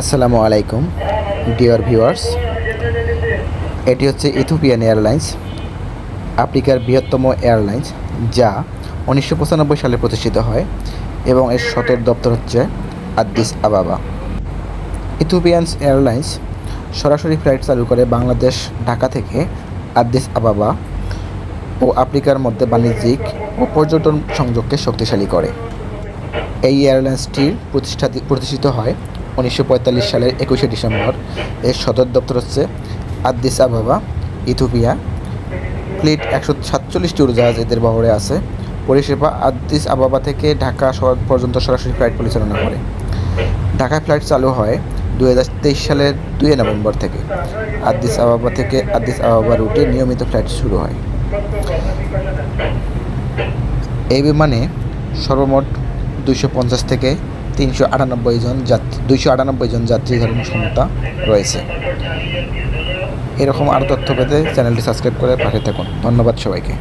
আসসালামু আলাইকুম, dear viewers. এটি হচ্ছে ইথোপিয়ান এয়ারলাইন্স, আফ্রিকার বৃহত্তম এয়ারলাইন্স, যা উনিশশো পঁচানব্বই সালে প্রতিষ্ঠিত হয় এবং এর সদর দপ্তর হচ্ছে আদ্দিস আবাবা। ইথোপিয়ানস এয়ারলাইন্স সরাসরি ফ্লাইট চালু করে বাংলাদেশ, ঢাকা থেকে আদ্দিস আবাবা ও আফ্রিকার মধ্যে বাণিজ্যিক ও পর্যটন সংযোগকে শক্তিশালী করে। এই এয়ারলাইন্সটির প্রতিষ্ঠা প্রতিষ্ঠিত হয় উনিশশো পঁয়তাল্লিশ সালের একুশে ডিসেম্বর এর সদর দপ্তর হচ্ছে আদ্দিস আবাবা ইথোপিয়া ফ্লিট একশো সাতচল্লিশটি উড়োজাহাজ এদের বহরে আছে। পরিষেবা আদ্দিস আবাবা থেকে ঢাকা শহর পর্যন্ত সরাসরি ফ্লাইট পরিচালনা করে। ঢাকায় ফ্লাইট চালু হয় দু হাজার তেইশ সালের দুই নভেম্বর থেকে। আদ্দিস আবাবা থেকে আদ্দিস আবাবা রুটে নিয়মিত ফ্লাইট শুরু হয়। এই বিমানে সর্বমোট দুইশো পঞ্চাশ থেকে তিনশো আটানব্বই জন যাত্রী দুইশো আটানব্বই জন যাত্রী ধারণ ক্ষমতা রয়েছে। এরকম আরও তথ্য পেতে চ্যানেলটি সাবস্ক্রাইব করে পাঠিয়ে থাকুন। ধন্যবাদ সবাইকে।